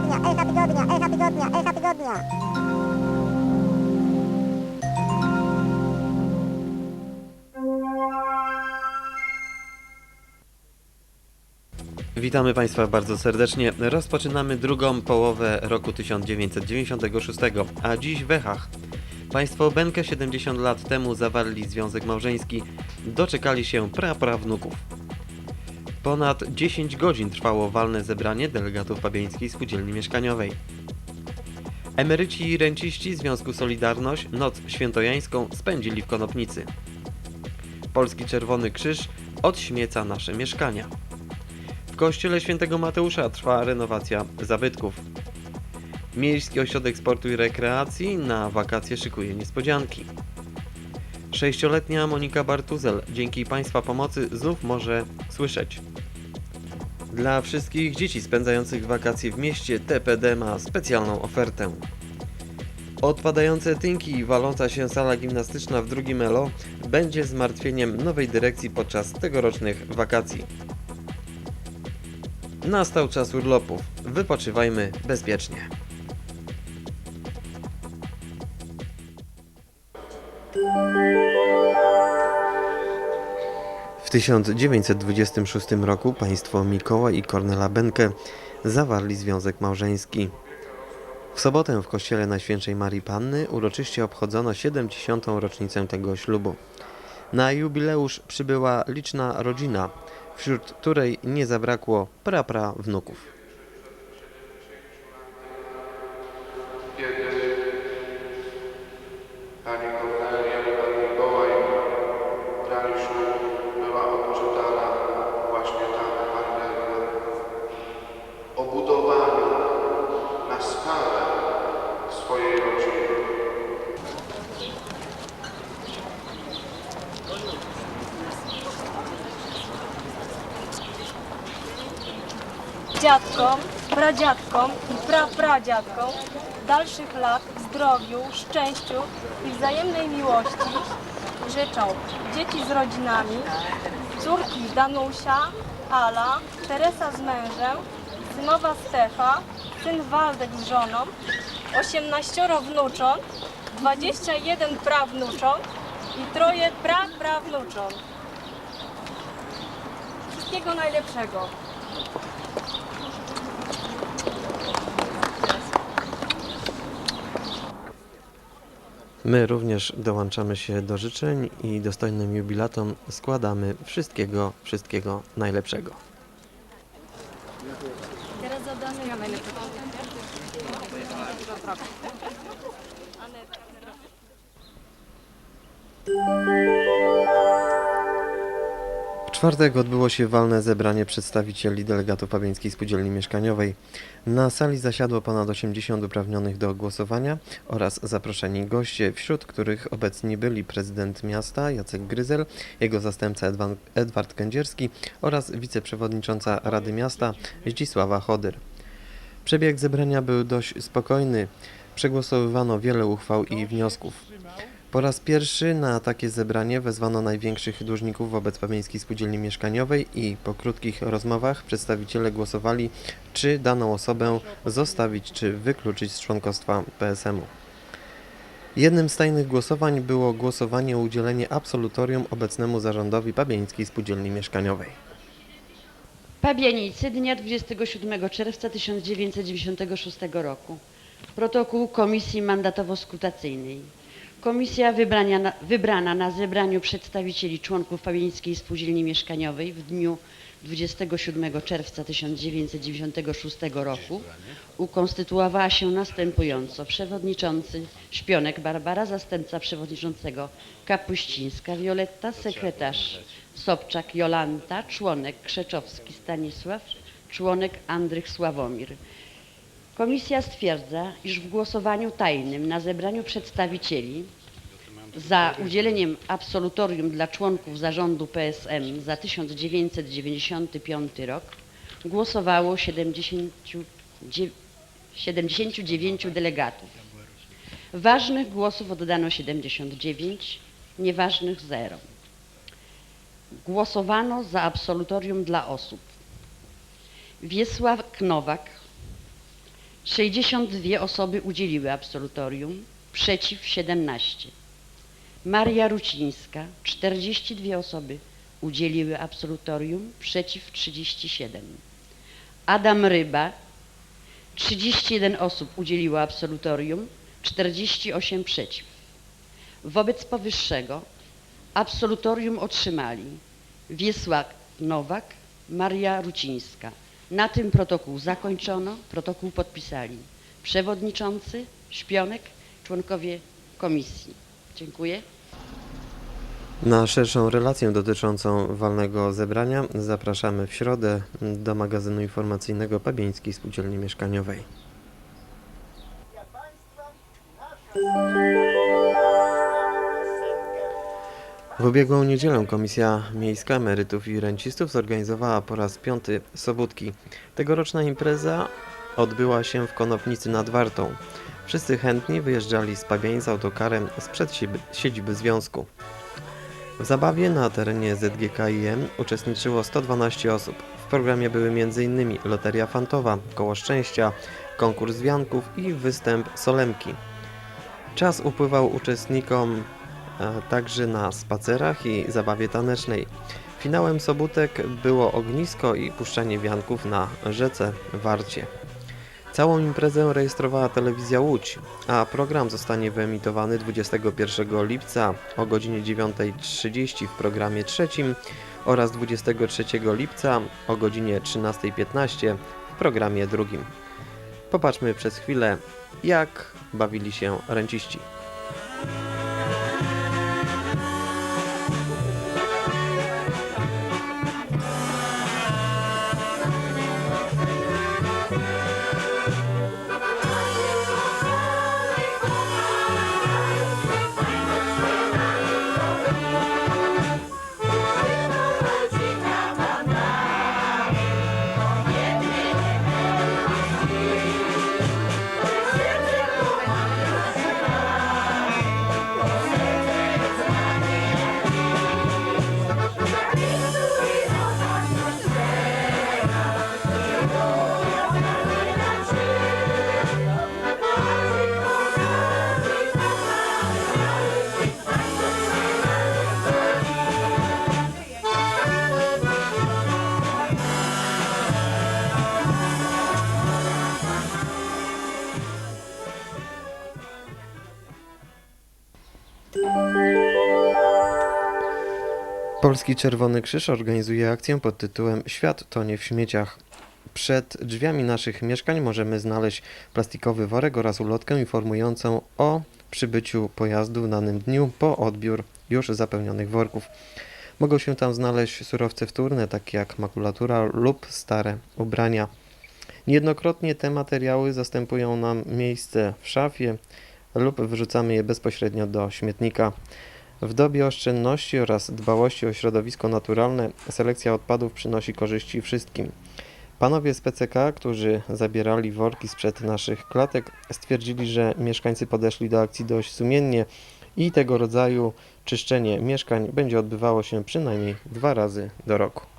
tygodnia, echa tygodnia, echa tygodnia, echa tygodnia. Witamy Państwa bardzo serdecznie. Rozpoczynamy drugą połowę roku 1996, a dziś w Echach. Państwo Benkę 70 lat temu zawarli związek małżeński, doczekali się praprawnuków. Ponad 10 godzin trwało walne zebranie delegatów Pabieńskiej Spółdzielni Mieszkaniowej. Emeryci i renciści Związku Solidarność noc świętojańską spędzili w Konopnicy. Polski Czerwony Krzyż odśmieca nasze mieszkania. W kościele świętego Mateusza trwa renowacja zabytków. Miejski Ośrodek Sportu i Rekreacji na wakacje szykuje niespodzianki. Sześcioletnia Monika Bartuzel dzięki Państwa pomocy znów może słyszeć. Dla wszystkich dzieci spędzających wakacje w mieście TPD ma specjalną ofertę. Odpadające tynki i waląca się sala gimnastyczna w drugim ELO będzie zmartwieniem nowej dyrekcji podczas tegorocznych wakacji. Nastał czas urlopów. Wypoczywajmy bezpiecznie. W 1926 roku państwo Mikołaj i Kornela Benkę zawarli związek małżeński. W sobotę w kościele Najświętszej Marii Panny uroczyście obchodzono 70. rocznicę tego ślubu. Na jubileusz przybyła liczna rodzina, wśród której nie zabrakło prapra wnuków. Dziadkom, pradziadkom i prapradziadkom dalszych lat w zdrowiu, szczęściu i wzajemnej miłości życzą dzieci z rodzinami, córki Danusia, Ala, Teresa z mężem, synowa Stefa, syn Waldek z żoną, 18 wnucząt, 21 prawnucząt i troje praprawnucząt. Wszystkiego najlepszego. My również dołączamy się do życzeń i dostojnym jubilatom składamy wszystkiego, wszystkiego najlepszego. Teraz czwartek odbyło się walne zebranie przedstawicieli delegatów Pabieńskiej Spółdzielni Mieszkaniowej. Na sali zasiadło ponad 80 uprawnionych do głosowania oraz zaproszeni goście, wśród których obecni byli prezydent miasta Jacek Gryzel, jego zastępca Edward Kędzierski oraz wiceprzewodnicząca Rady Miasta Zdzisława Chodyr. Przebieg zebrania był dość spokojny. Przegłosowywano wiele uchwał i wniosków. Po raz pierwszy na takie zebranie wezwano największych dłużników wobec Pamieńskiej Spółdzielni Mieszkaniowej i po krótkich rozmowach przedstawiciele głosowali, czy daną osobę zostawić, czy wykluczyć z członkostwa PSM-u. Jednym z tajnych głosowań było głosowanie o udzielenie absolutorium obecnemu zarządowi Pabieńskiej Spółdzielni Mieszkaniowej. Pabianicy dnia 27 czerwca 1996 roku. Protokół Komisji Mandatowo-Skutacyjnej. Komisja wybrania na, wybrana na zebraniu przedstawicieli członków Pabianickiej Spółdzielni Mieszkaniowej w dniu 27 czerwca 1996 roku ukonstytuowała się następująco. Przewodniczący Śpionek Barbara, zastępca przewodniczącego Kapuścińska Wioletta, sekretarz Sobczak Jolanta, członek Krzeczowski Stanisław, członek Andrych Sławomir. Komisja stwierdza, iż w głosowaniu tajnym na zebraniu przedstawicieli za udzieleniem absolutorium dla członków zarządu PSM za 1995 rok głosowało 79, 79 delegatów. Ważnych głosów oddano 79, nieważnych 0. Głosowano za absolutorium dla osób Wiesław Knowak, 62 osoby udzieliły absolutorium, przeciw 17. Maria Rucińska, 42 osoby udzieliły absolutorium, przeciw 37. Adam Ryba, 31 osób udzieliło absolutorium, 48 przeciw. Wobec powyższego absolutorium otrzymali Wiesław Nowak, Maria Rucińska. Na tym protokół zakończono, protokół podpisali przewodniczący, Śpionek, członkowie komisji. Dziękuję. Na szerszą relację dotyczącą walnego zebrania zapraszamy w środę do magazynu informacyjnego Pabieńskiej Spółdzielni Mieszkaniowej. W ubiegłą niedzielę Komisja Miejska Emerytów i Rencistów zorganizowała po raz piąty sobótki. Tegoroczna impreza odbyła się w Konopnicy nad Wartą. Wszyscy chętni wyjeżdżali z Pabień z autokarem sprzed siedziby- związku. W zabawie na terenie ZGKiM uczestniczyło 112 osób. W programie były m.in. Loteria Fantowa, Koło Szczęścia, konkurs wianków i występ Solemki. Czas upływał uczestnikom także na spacerach i zabawie tanecznej. Finałem sobótek było ognisko i puszczanie wianków na rzece Warcie. Całą imprezę rejestrowała telewizja Łódź, a program zostanie wyemitowany 21 lipca o godzinie 9.30 w programie trzecim oraz 23 lipca o godzinie 13.15 w programie drugim. Popatrzmy przez chwilę, jak bawili się renciści. Polski Czerwony Krzyż organizuje akcję pod tytułem Świat tonie w śmieciach. Przed drzwiami naszych mieszkań możemy znaleźć plastikowy worek oraz ulotkę informującą o przybyciu pojazdu w danym dniu po odbiór już zapełnionych worków. Mogą się tam znaleźć surowce wtórne, takie jak makulatura lub stare ubrania. Niejednokrotnie te materiały zastępują nam miejsce w szafie lub wyrzucamy je bezpośrednio do śmietnika. W dobie oszczędności oraz dbałości o środowisko naturalne selekcja odpadów przynosi korzyści wszystkim. Panowie z PCK, którzy zabierali worki sprzed naszych klatek, stwierdzili, że mieszkańcy podeszli do akcji dość sumiennie i tego rodzaju czyszczenie mieszkań będzie odbywało się przynajmniej dwa razy do roku.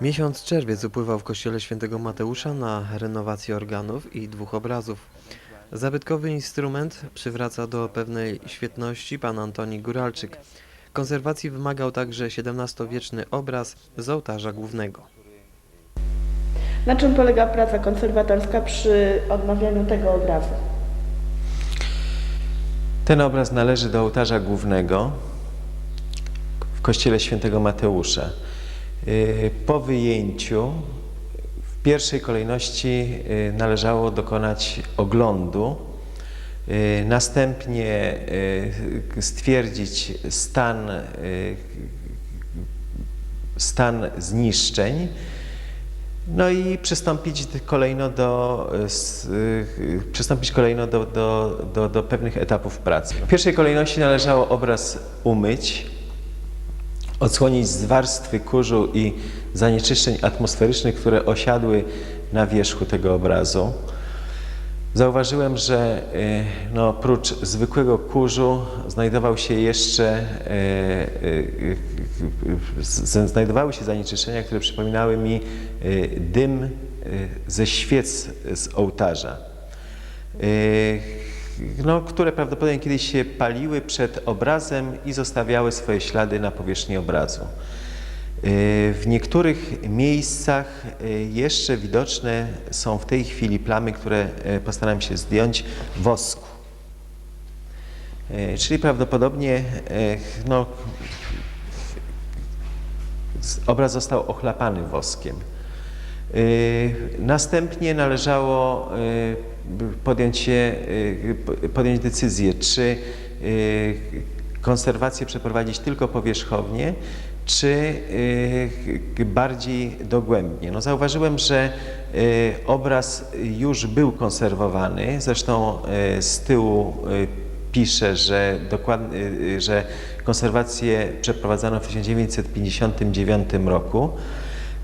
Miesiąc czerwiec upływał w kościele świętego Mateusza na renowację organów i dwóch obrazów. Zabytkowy instrument przywraca do pewnej świetności pan Antoni Góralczyk. Konserwacji wymagał także XVII-wieczny obraz z ołtarza głównego. Na czym polega praca konserwatorska przy odnawianiu tego obrazu? Ten obraz należy do ołtarza głównego w kościele świętego Mateusza. Y, Po wyjęciu w pierwszej kolejności y, należało dokonać oglądu, y, następnie stwierdzić stan, stan zniszczeń, no i przystąpić kolejno do, przystąpić kolejno do, do, do, do pewnych etapów pracy. W pierwszej kolejności należało obraz umyć, odsłonić z warstwy kurzu i zanieczyszczeń atmosferycznych, które osiadły na wierzchu tego obrazu. Zauważyłem, że y, no, zwykłego kurzu znajdował się jeszcze, y, z- znajdowały się zanieczyszczenia, które przypominały mi dym ze świec z ołtarza, no, które prawdopodobnie kiedyś się paliły przed obrazem i zostawiały swoje ślady na powierzchni obrazu. Y, W niektórych miejscach y, jeszcze widoczne są w tej chwili plamy, które y, postaram się zdjąć wosku. Czyli prawdopodobnie no, obraz został ochlapany woskiem. Y, Następnie należało y, podjąć, się, y, podjąć decyzję, czy konserwację przeprowadzić tylko powierzchownie, czy bardziej dogłębnie. No zauważyłem, że obraz już był konserwowany, zresztą z tyłu pisze, że, że konserwację przeprowadzano w 1959 roku.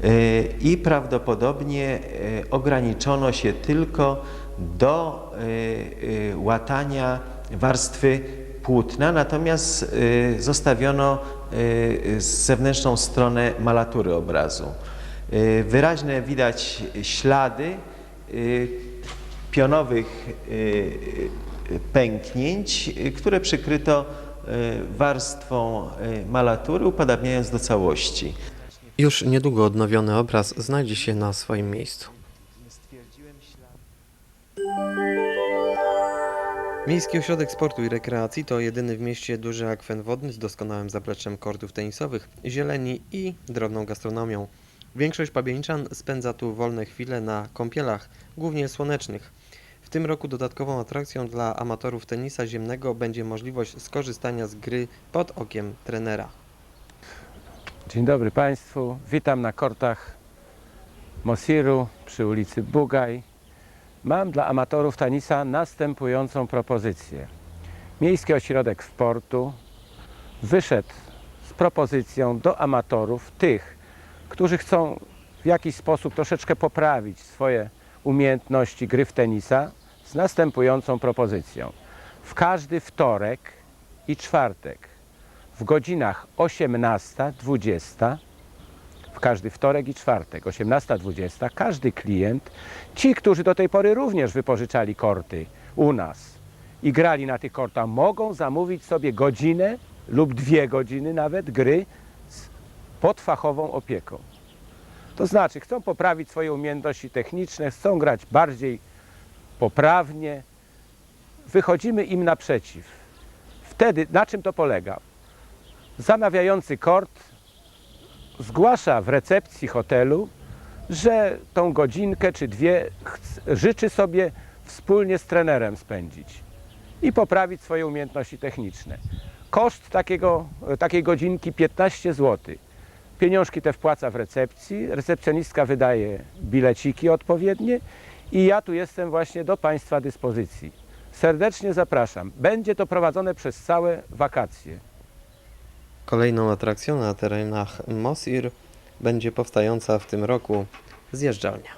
Y, i prawdopodobnie y, ograniczono się tylko do y, łatania warstwy płótna, natomiast zostawiono zewnętrzną stronę malatury obrazu. Wyraźne widać ślady pionowych pęknięć, które przykryto warstwą malatury, upodabniając do całości. Już niedługo odnowiony obraz znajdzie się na swoim miejscu. Miejski Ośrodek Sportu i Rekreacji to jedyny w mieście duży akwen wodny z doskonałym zapleczem kortów tenisowych, zieleni i drobną gastronomią. Większość pabianiczan spędza tu wolne chwile na kąpielach, głównie słonecznych. W tym roku dodatkową atrakcją dla amatorów tenisa ziemnego będzie możliwość skorzystania z gry pod okiem trenera. Dzień dobry Państwu. Witam na kortach Mosiru przy ulicy Bugaj. Mam dla amatorów tenisa następującą propozycję. Miejski Ośrodek Sportu wyszedł z propozycją do amatorów, tych, którzy chcą w jakiś sposób troszeczkę poprawić swoje umiejętności gry w tenisa, z następującą propozycją. W każdy wtorek i czwartek w godzinach 18-20 w każdy wtorek i czwartek 18-20 każdy klient, ci, którzy do tej pory również wypożyczali korty u nas i grali na tych kortach, mogą zamówić sobie godzinę lub dwie godziny nawet gry z podfachową opieką. To znaczy, chcą poprawić swoje umiejętności techniczne, chcą grać bardziej poprawnie, wychodzimy im naprzeciw. Wtedy, na czym to polega? Zamawiający kort zgłasza w recepcji hotelu, że tą godzinkę czy dwie życzy sobie wspólnie z trenerem spędzić i poprawić swoje umiejętności techniczne. Koszt takiego, takiej godzinki 15 zł. Pieniążki te wpłaca w recepcji, recepcjonistka wydaje bileciki odpowiednie i ja tu jestem właśnie do Państwa dyspozycji. Serdecznie zapraszam. Będzie to prowadzone przez całe wakacje. Kolejną atrakcją na terenach Mosir będzie powstająca w tym roku zjeżdżalnia.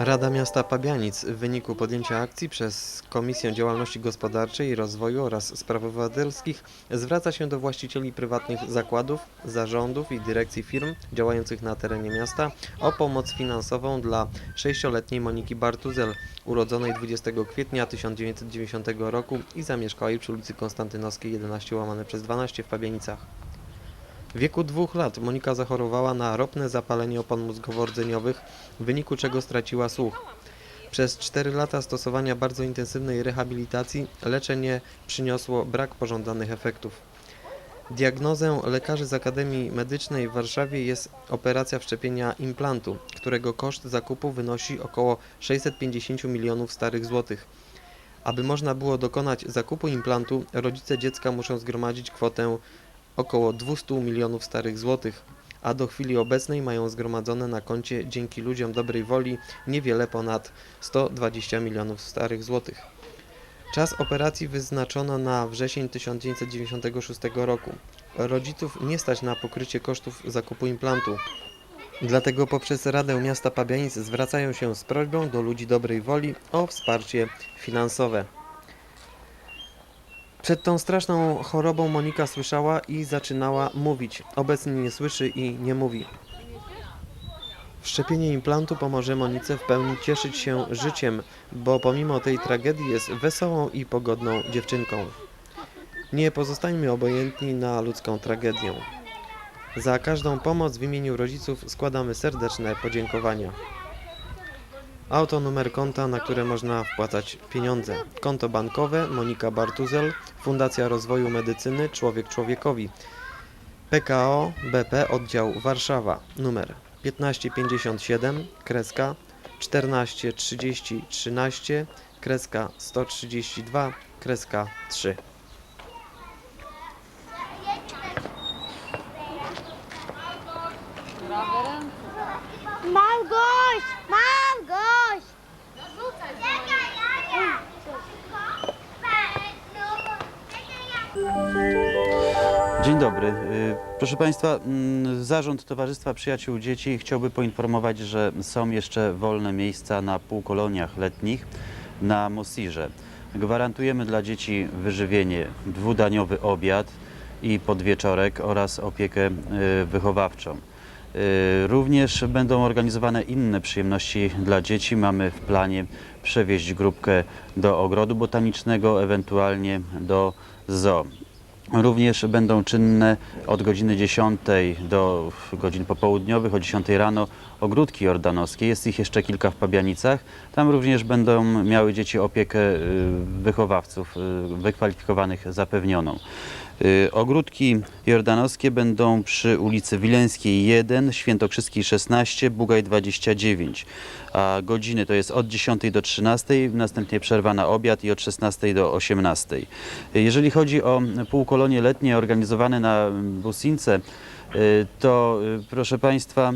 Rada Miasta Pabianic w wyniku podjęcia akcji przez Komisję Działalności Gospodarczej i Rozwoju oraz Spraw Obywatelskich zwraca się do właścicieli prywatnych zakładów, zarządów i dyrekcji firm działających na terenie miasta o pomoc finansową dla sześcioletniej Moniki Bartuzel, urodzonej 20 kwietnia 1990 roku i zamieszkałej przy ulicy Konstantynowskiej 11 łamane przez 12 w Pabianicach. W wieku dwóch lat Monika zachorowała na ropne zapalenie opon mózgowo-rdzeniowych, w wyniku czego straciła słuch. Przez 4 lata stosowania bardzo intensywnej rehabilitacji leczenie przyniosło brak pożądanych efektów. Diagnozę lekarzy z Akademii Medycznej w Warszawie jest operacja wszczepienia implantu, którego koszt zakupu wynosi około 650 milionów starych złotych. Aby można było dokonać zakupu implantu, rodzice dziecka muszą zgromadzić kwotę około 200 milionów starych złotych. a do chwili obecnej mają zgromadzone na koncie dzięki ludziom dobrej woli niewiele ponad 120 milionów starych złotych. Czas operacji wyznaczono na wrzesień 1996 roku. Rodziców nie stać na pokrycie kosztów zakupu implantu. Dlatego poprzez Radę Miasta Pabianic zwracają się z prośbą do ludzi dobrej woli o wsparcie finansowe. Przed tą straszną chorobą Monika słyszała i zaczynała mówić. Obecnie nie słyszy i nie mówi. Wszczepienie implantu pomoże Monice w pełni cieszyć się życiem, bo pomimo tej tragedii jest wesołą i pogodną dziewczynką. Nie pozostańmy obojętni na ludzką tragedię. Za każdą pomoc w imieniu rodziców składamy serdeczne podziękowania. Auto numer konta, na które można wpłacać pieniądze. Konto bankowe Monika Bartuzel, Fundacja Rozwoju Medycyny Człowiek Człowiekowi. PKO BP Oddział Warszawa. Numer 1557 kreska 14 30 13 kreska 132 kreska 3. Mam gość! Mam gość! Dzień dobry. Y, Proszę Państwa, mm, Zarząd Towarzystwa Przyjaciół Dzieci chciałby poinformować, że są jeszcze wolne miejsca na półkoloniach letnich na Mosirze. Gwarantujemy dla dzieci wyżywienie, dwudaniowy obiad i podwieczorek oraz opiekę y, wychowawczą. Y, Również będą organizowane inne przyjemności dla dzieci. Mamy w planie przewieźć grupkę do ogrodu botanicznego, ewentualnie do zoo. Również będą czynne od godziny 10 do godzin popołudniowych, o 10 rano ogródki jordanowskie. Jest ich jeszcze kilka w Pabianicach. Tam również będą miały dzieci opiekę y, wychowawców y, wykwalifikowanych zapewnioną. Y, Ogródki jordanowskie będą przy ulicy Wileńskiej 1, Świętokrzyskiej 16, Bugaj 29. A godziny to jest od 10 do 13, następnie przerwa na obiad i od 16 do 18. Y, Jeżeli chodzi o półkolonie letnie organizowane na Busince, y, to proszę Państwa,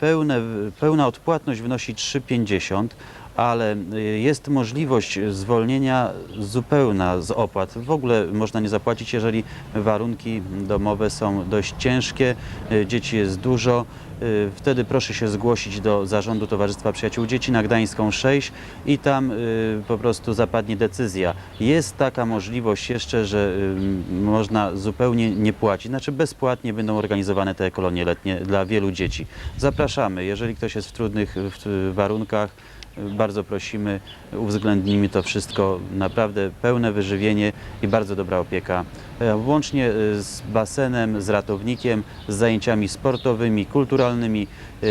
pełne, pełna odpłatność wynosi 3,50 ale y, jest możliwość zwolnienia zupełna z opłat. W ogóle można nie zapłacić, jeżeli warunki domowe są dość ciężkie, y, dzieci jest dużo. Y, Wtedy proszę się zgłosić do Zarządu Towarzystwa Przyjaciół Dzieci na Gdańską 6 i tam po prostu zapadnie decyzja. Jest taka możliwość jeszcze, że można zupełnie nie płacić, znaczy bezpłatnie będą organizowane te kolonie letnie dla wielu dzieci. Zapraszamy, jeżeli ktoś jest w trudnych warunkach, bardzo prosimy, uwzględnijmy to wszystko. Naprawdę pełne wyżywienie i bardzo dobra opieka. E, Łącznie e, z basenem, z ratownikiem, z zajęciami sportowymi, kulturalnymi. E,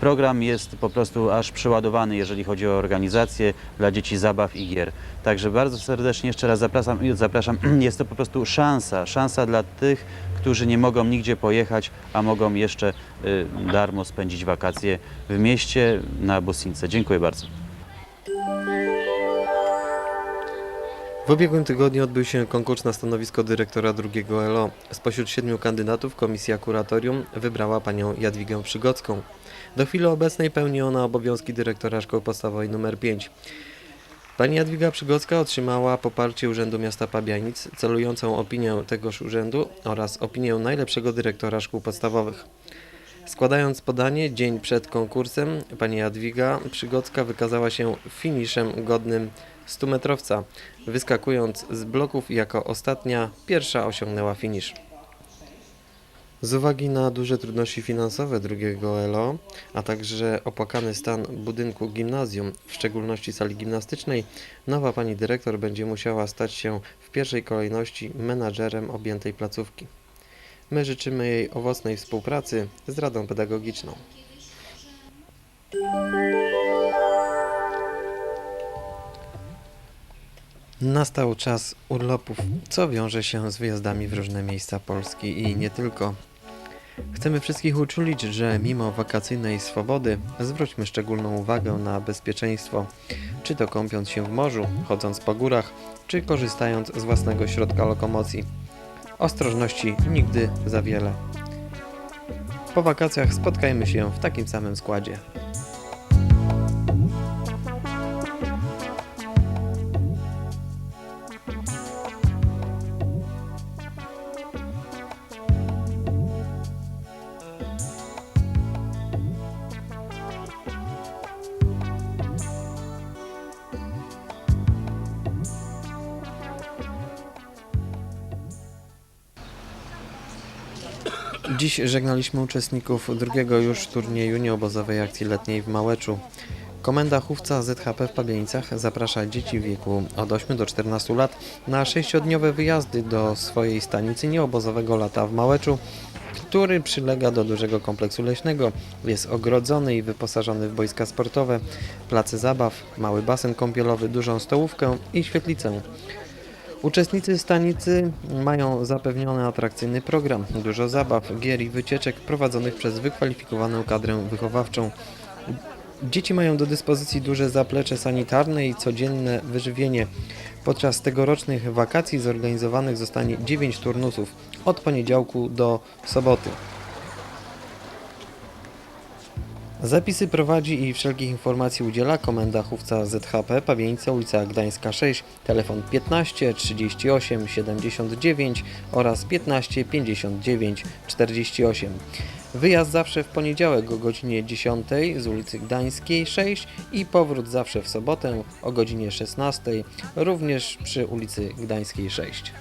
Program jest po prostu aż przeładowany, jeżeli chodzi o organizację dla dzieci zabaw i gier. Także bardzo serdecznie jeszcze raz zapraszam. zapraszam. Jest to po prostu szansa, szansa dla tych, którzy nie mogą nigdzie pojechać, a mogą jeszcze y, darmo spędzić wakacje w mieście na Bosince. Dziękuję bardzo. W ubiegłym tygodniu odbył się konkurs na stanowisko dyrektora drugiego LO. Spośród siedmiu kandydatów komisja kuratorium wybrała panią Jadwigę Przygocką. Do chwili obecnej pełni ona obowiązki dyrektora szkoły podstawowej nr 5. Pani Jadwiga Przygocka otrzymała poparcie Urzędu Miasta Pabianic, celującą opinię tegoż urzędu oraz opinię najlepszego dyrektora szkół podstawowych. Składając podanie dzień przed konkursem, pani Jadwiga Przygocka wykazała się finiszem godnym 100-metrowca. Wyskakując z bloków jako ostatnia, pierwsza osiągnęła finisz. Z uwagi na duże trudności finansowe drugiego ELO, a także opłakany stan budynku gimnazjum, w szczególności sali gimnastycznej, nowa pani dyrektor będzie musiała stać się w pierwszej kolejności menadżerem objętej placówki. My życzymy jej owocnej współpracy z Radą Pedagogiczną. Nastał czas urlopów, co wiąże się z wyjazdami w różne miejsca Polski i nie tylko. Chcemy wszystkich uczulić, że mimo wakacyjnej swobody zwróćmy szczególną uwagę na bezpieczeństwo, czy to kąpiąc się w morzu, chodząc po górach, czy korzystając z własnego środka lokomocji. Ostrożności nigdy za wiele. Po wakacjach spotkajmy się w takim samym składzie. Dziś żegnaliśmy uczestników drugiego już turnieju nieobozowej akcji letniej w Małeczu. Komenda Chówca ZHP w Pabianicach zaprasza dzieci w wieku od 8 do 14 lat na sześciodniowe wyjazdy do swojej stanicy nieobozowego lata w Małeczu, który przylega do dużego kompleksu leśnego. Jest ogrodzony i wyposażony w boiska sportowe, place zabaw, mały basen kąpielowy, dużą stołówkę i świetlicę. Uczestnicy stanicy mają zapewniony atrakcyjny program, dużo zabaw, gier i wycieczek prowadzonych przez wykwalifikowaną kadrę wychowawczą. Dzieci mają do dyspozycji duże zaplecze sanitarne i codzienne wyżywienie. Podczas tegorocznych wakacji zorganizowanych zostanie 9 turnusów od poniedziałku do soboty. Zapisy prowadzi i wszelkich informacji udziela Komenda Chówca ZHP Pawieńce, ulica Gdańska 6, telefon 15 38 79 oraz 15 59 48. Wyjazd zawsze w poniedziałek o godzinie 10 z ulicy Gdańskiej 6 i powrót zawsze w sobotę o godzinie 16, również przy ulicy Gdańskiej 6.